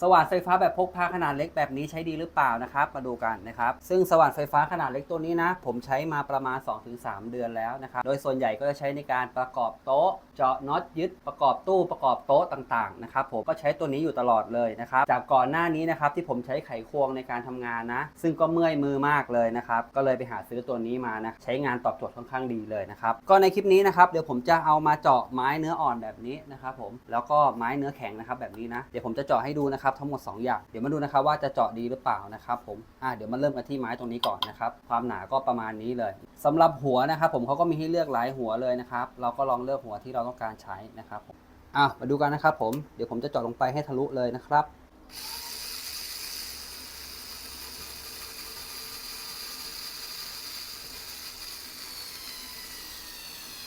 สว่านไฟฟ้าแบบพกพาขนาดเล็กแบบนี้ใช้ดีหรือเปล่านะครับ มาดูกันนะครับ ซึ่งสว่านไฟฟ้าขนาดเล็กตัวนี้นะ ผมใช้มาประมาณ 2-3 เดือนแล้วนะครับ โดยส่วนใหญ่ก็จะใช้ในการประกอบโต๊ะ เจาะน็อตยึดประกอบตู้ประกอบโต๊ะต่างๆนะครับผมก็ใช้ตัวนี้อยู่ตลอดเลยนะครับ จากก่อนหน้านี้นะครับที่ผมใช้ไขควงในการทำงานนะ ซึ่งก็เมื่อยมือมากเลยนะครับ ก็เลยไปหาซื้อตัวนี้มานะใช้งานตอบโจทย์ค่อนข้างดีเลยนะครับก็ในคลิปนี้นะครับเดี๋ยวผมจะเอามาเจาะไม้เนื้ออ่อนแบบนี้นะครับผมแล้วก็ไม้เนื้อแข็งนะครับแบบนี้นะเดี๋ยวผมจะเจาะให้ดูนะครับทั้งหมด 2 อย่าง เดี๋ยวมาดูนะครับว่าจะเจาะดีหรือเปล่านะครับผมอะเดี๋ยวมาเริ่มกันที่ไม้ตรงนี้ก่อนนะครับความหนาก็ประมาณนี้เลยสำหรับหัวนะครับผมเขาก็มีให้เลือกหลายหัวเลยนะครับเราก็ลองเลือกหัวที่เราต้องการใช้นะครับผมอะมาดูกันนะครับผมเดี๋ยวผมจะเจาะลงไปให้ทะลุเลยนะครับ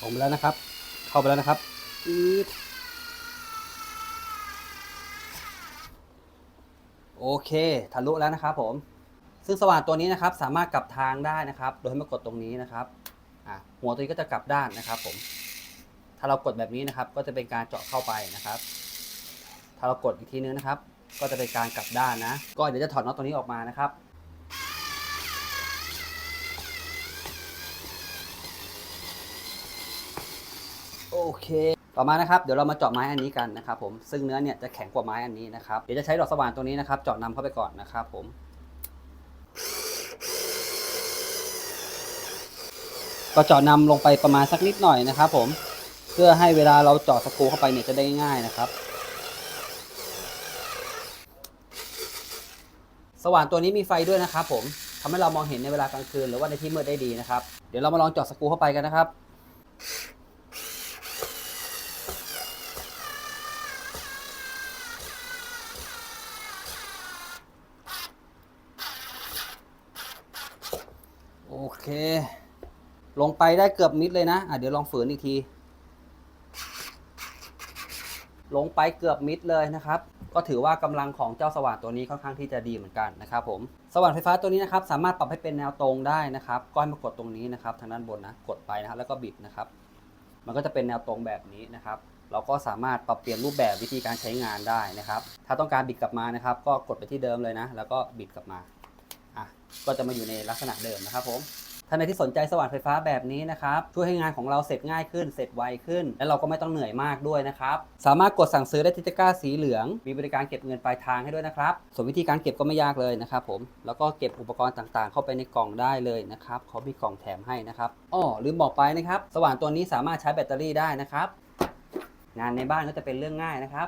ลงแล้วนะครับ เข้าไปแล้วนะครับอืด โอเค ทะลุแล้วนะครับผม ซึ่งสว่านตัวนี้นะครับสามารถกลับทางได้นะครับ โดยให้มากดตรงนี้นะครับหัวตัวนี้ก็จะกลับด้านนะครับผม ถ้าเรากดแบบนี้นะครับ ก็จะเป็นการเจาะเข้าไปนะครับ ถ้าเรากดอีกทีนึงนะครับ ก็จะเป็นการกลับด้านนะ ก็เดี๋ยวจะถอดน็อตตัวนี้ออกมานะครับ โอเคต่อมานะครับเดี๋ยวเรามาเจาะไม้อันนี้กันนะครับผมซึ่งเนื้อเนี่ยจะแข็งกว่าไม้อันนี้นะครับเดี๋ยวจะใช้ดอกสว่านตัวนี้นะครับเจาะนำเข้าไปก่อนนะครับผมก็เจาะนำลงไปประมาณสักนิดหน่อยนะครับผมเพื่อให้เวลาเราเจาะสกรูเข้าไปเนี่ยจะได้ง่ายนะครับ สว่านตัวนี้มีไฟด้วยนะครับ ผมทำให้เรามองเห็นในเวลากลางคืนหรือว่าในที่มืดได้ดีนะครับ เดี๋ยวเรามาลองเจาะสกรูเข้าไปกันนะครับ เค ลงไปได้เกือบมิดเลยนะ อะเดี๋ยวลองฝืนอีกที ลงไปเกือบมิดเลยนะครับ ก็ถือว่ากำลังของเจ้าสว่านตัวนี้ค่อนข้างที่จะดีเหมือนกันนะครับผม สว่านไฟฟ้าตัวนี้นะครับ สามารถปรับให้เป็นแนวตรงได้นะครับ ก็ให้มากดตรงนี้นะครับ ทางด้านบนนะ กดไปนะครับแล้วก็บิดนะครับ มันก็จะเป็นแนวตรงแบบนี้นะครับเราก็สามารถปรับเปลี่ยนรูปแบบวิธีการใช้งานได้นะครับ ถ้าต้องการบิดกลับมานะครับ ก็กดไปที่เดิมเลยนะ แล้วก็บิดกลับมา ก็จะมาอยู่ในลักษณะเดิมนะครับผมท่านใดที่สนใจสว่านไฟฟ้าแบบนี้นะครับช่วยให้งานของเราเสร็จง่ายขึ้น เสร็จไวขึ้น และเราก็ไม่ต้องเหนื่อยมากด้วยนะครับสามารถกดสั่งซื้อได้ที่ตะกร้าสีเหลือง มีบริการเก็บเงินปลายทางให้ด้วยนะครับส่วนวิธีการเก็บก็ไม่ยากเลยนะครับผมแล้วก็เก็บอุปกรณ์ต่างๆ เข้าไปในกล่องได้เลยนะครับเขามีกล่องแถมให้นะครับอ้อลืมบอกไปนะครับสว่านตัวนี้สามารถใช้แบตเตอรี่ได้นะครับงานในบ้านก็จะเป็นเรื่องง่ายนะครับ